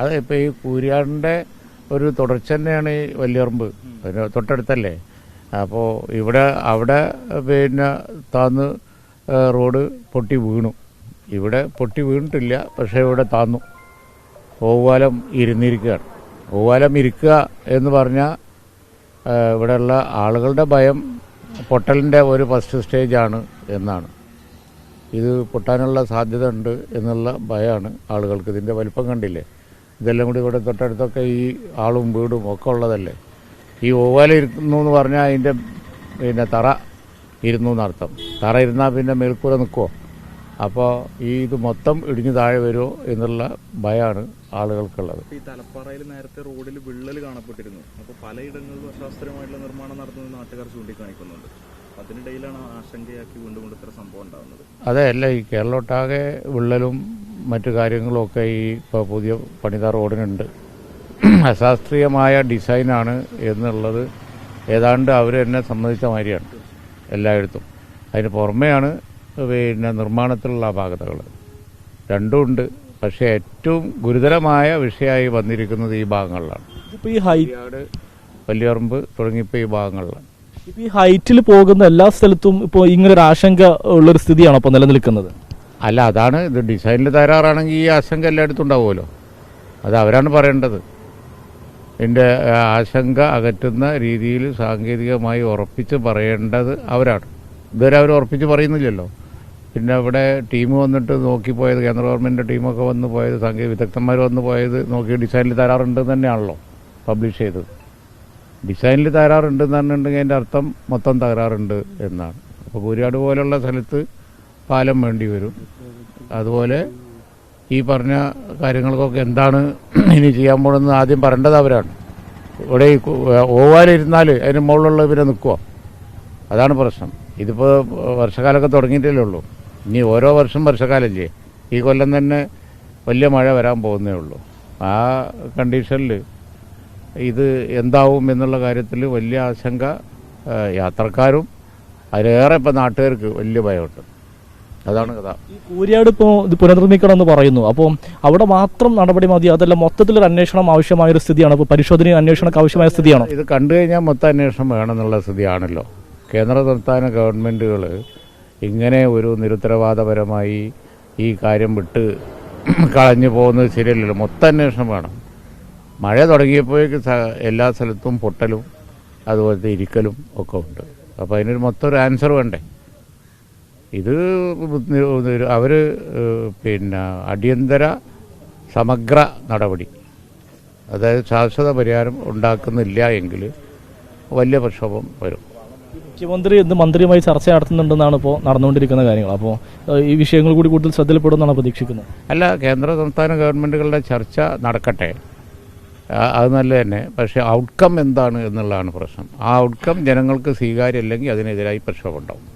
അത് ഇപ്പം ഈ കൂരിയാടിന്റെ ഒരു തുടർച്ച തന്നെയാണ് ഈ വലിയറമ്പ് പിന്നെ തൊട്ടടുത്തല്ലേ? അപ്പോൾ ഇവിടെ അവിടെ പിന്നെ താന്ന് റോഡ് പൊട്ടി വീണു. ഇവിടെ പൊട്ടി വീണിട്ടില്ല പക്ഷേ ഇവിടെ താന്നു. ഓവാലം ഇരുന്നിരിക്കുകയാണ്. ഓവാലം ഇരിക്കുക എന്ന് പറഞ്ഞാൽ ഇവിടെയുള്ള ആളുകളുടെ ഭയം പൊട്ടലിന്റെ ഒരു ഫസ്റ്റ് സ്റ്റേജാണ് എന്നാണ്. ഇത് പൊട്ടാനുള്ള സാധ്യത ഉണ്ട് എന്നുള്ള ഭയമാണ് ആളുകൾക്ക് ഇതിന്റെ വലിപ്പം കണ്ടില്ലേ? ഇതെല്ലാം കൂടി ഇവിടെ തൊട്ടടുത്തൊക്കെ ഈ ആളും വീടും ഒക്കെ ഉള്ളതല്ലേ? ഈ ഓവാല ഇരുന്നു എന്ന് പറഞ്ഞാൽ അതിന്റെ പിന്നെ തറ ഇരുന്നു എന്നർത്ഥം തറ ഇരുന്നാൽ പിന്നെ മേൽക്കൂര നിൽക്കുമോ അപ്പോൾ ഈ ഇത് മൊത്തം ഇടിഞ്ഞു താഴെ വരുമോ എന്നുള്ള ഭയമാണ് ആളുകൾക്കുള്ളത്. ഈ തലപ്പാറയിൽ നേരത്തെ റോഡിൽ വിള്ളൽ കാണപ്പെട്ടിരുന്നു. അപ്പോൾ പലയിടങ്ങളിലും അശാസ്ത്രീയമായിട്ടുള്ള നിർമ്മാണം നടത്തുന്നത് നാട്ടുകാർ ചൂണ്ടിക്കാണിക്കുന്നുണ്ട്. അതിനിടയിലാണ് ആശങ്കയാക്കി വീണ്ടും ഇത്ര സംഭവം ഉണ്ടാകുന്നത്. അതെ അല്ല ഈ കേരളമൊട്ടാകെ വിള്ളലും മറ്റു കാര്യങ്ങളൊക്കെ ഈ ഇപ്പോൾ പുതിയ പണിത റോഡിനുണ്ട്. അശാസ്ത്രീയമായ ഡിസൈനാണ് എന്നുള്ളത് ഏതാണ്ട് അവർ എന്നെ സംബന്ധിച്ച മാതിരിയാണ് എല്ലായിടത്തും. അതിന് പുറമെയാണ് പിന്നെ നിർമ്മാണത്തിലുള്ള അപാകതകൾ രണ്ടുമുണ്ട് പക്ഷേ ഏറ്റവും ഗുരുതരമായ വിഷയമായി വന്നിരിക്കുന്നത് ഈ ഭാഗങ്ങളിലാണ്. ഇപ്പോൾ ഈ ഹൈ കുരിയാട് വലിയറമ്പ് തുടങ്ങിയപ്പോൾ ഈ ഭാഗങ്ങളിലാണ്. ഇപ്പോൾ ഈ ഹൈറ്റിൽ പോകുന്ന എല്ലാ സ്ഥലത്തും ഇപ്പോൾ ഇങ്ങനൊരു ആശങ്ക ഉള്ളൊരു സ്ഥിതിയാണ് അപ്പോൾ നിലനിൽക്കുന്നത്? അല്ല അതാണ് ഇത് ഡിസൈനിൽ തയ്യാറാണെങ്കിൽ ഈ ആശങ്ക എല്ലായിടത്തും ഉണ്ടാവുമല്ലോ അത് അവരാണ് പറയേണ്ടത്. എന്റെ ആശങ്ക അകറ്റുന്ന രീതിയിൽ സാങ്കേതികമായി ഉറപ്പിച്ച് പറയേണ്ടത് അവരാണ്. ഇതുവരെ അവർ ഉറപ്പിച്ച് പറയുന്നില്ലല്ലോ. പിന്നെ അവിടെ ടീം വന്നിട്ട് നോക്കിപ്പോയത് കേന്ദ്ര ഗവൺമെന്റ് ടീമൊക്കെ വന്ന് പോയത് സാങ്കേതിക വിദഗ്ധന്മാർ വന്ന് പോയത് നോക്കി ഡിസൈനിൽ തയ്യാറുണ്ട് തന്നെയാണല്ലോ പബ്ലിഷ് ചെയ്തത്. ഡിസൈനിൽ തകരാറുണ്ട് എന്ന് പറഞ്ഞിട്ടുണ്ടെങ്കിൽ അതിന്റെ അർത്ഥം മൊത്തം തകരാറുണ്ട് എന്നാണ്. അപ്പോൾ കൂരിയാട് പോലുള്ള സ്ഥലത്ത് പാലം വേണ്ടി വരും. അതുപോലെ ഈ പറഞ്ഞ കാര്യങ്ങൾക്കൊക്കെ എന്താണ് ഇനി ചെയ്യാൻ പോണെന്ന് ആദ്യം പറയേണ്ടത് അവരാണ്. ഇവിടെ ഓവാലിരുന്നാൽ അതിന് മുകളിലുള്ള ഇവരെ നിൽക്കുക അതാണ് പ്രശ്നം. ഇതിപ്പോൾ വർഷക്കാലമൊക്കെ തുടങ്ങിയിട്ടല്ലേ ഉള്ളൂ. ഇനി ഓരോ വർഷം വർഷക്കാലല്ലേ ഈ കൊല്ലം തന്നെ വലിയ മഴ വരാൻ പോകുന്നേ ഉള്ളൂ. ആ കണ്ടീഷനിൽ ഇത് എന്താവും എന്നുള്ള കാര്യത്തിൽ വലിയ ആശങ്ക യാത്രക്കാരും അതിലേറെ ഇപ്പം നാട്ടുകാർക്ക് വലിയ ഭയമുണ്ട്. അതാണ് കഥ. ഈ കൂരിയാട് ഇപ്പോൾ ഇത് പുനർനിർമ്മിക്കണം എന്ന് പറയുന്നു. അപ്പോൾ അവിടെ മാത്രം നടപടി മതി. അതല്ല മൊത്തത്തിൽ ഒരു അന്വേഷണം ആവശ്യമായ ഒരു സ്ഥിതിയാണ്. ഇപ്പോൾ പരിശോധന അന്വേഷണമൊക്കെ ആവശ്യമായ സ്ഥിതിയാണോ? ഇത് കണ്ടു കഴിഞ്ഞാൽ മൊത്തം അന്വേഷണം വേണമെന്നുള്ള സ്ഥിതിയാണല്ലോ. കേന്ദ്ര സംസ്ഥാന ഗവൺമെന്റുകൾ ഇങ്ങനെ ഒരു നിരുത്തരവാദപരമായി ഈ കാര്യം വിട്ട് കളഞ്ഞു പോകുന്നത് ശരിയല്ലല്ലോ. മൊത്തം അന്വേഷണം വേണം. മഴ തുടങ്ങിയപ്പോഴേക്ക് എല്ലാ സ്ഥലത്തും പൊട്ടലും അതുപോലത്തെ ഇരിക്കലും ഒക്കെ ഉണ്ട്. അപ്പോൾ അതിനൊരു മൊത്തം ഒരു ആൻസർ വേണ്ടേ? ഇത് അവർ പിന്നെ അടിയന്തര സമഗ്ര നടപടി. അതായത് ശാശ്വത പരിഹാരം ഉണ്ടാക്കുന്നില്ല എങ്കിൽ വലിയ പ്രക്ഷോഭം വരും. മുഖ്യമന്ത്രി ഇന്ന് മന്ത്രിയുമായി ചർച്ച നടത്തുന്നുണ്ടെന്നാണ് ഇപ്പോൾ നടന്നുകൊണ്ടിരിക്കുന്ന കാര്യങ്ങൾ. അപ്പോൾ ഈ വിഷയങ്ങൾ കൂടി കൂടുതൽ ശ്രദ്ധയിൽപ്പെടുമെന്നാണ് പ്രതീക്ഷിക്കുന്നത് അല്ല കേന്ദ്ര സംസ്ഥാന ഗവൺമെന്റുകളുടെ ചർച്ച നടക്കട്ടെ. അത് നല്ല തന്നെ. പക്ഷേ ഔട്ട്കം എന്താണ് എന്നുള്ളതാണ് പ്രശ്നം. ആ ഔട്ട്കം ജനങ്ങൾക്ക് സ്വീകാര്യമല്ലെങ്കിൽ അതിനെതിരായി പ്രക്ഷോഭം ഉണ്ടാവും.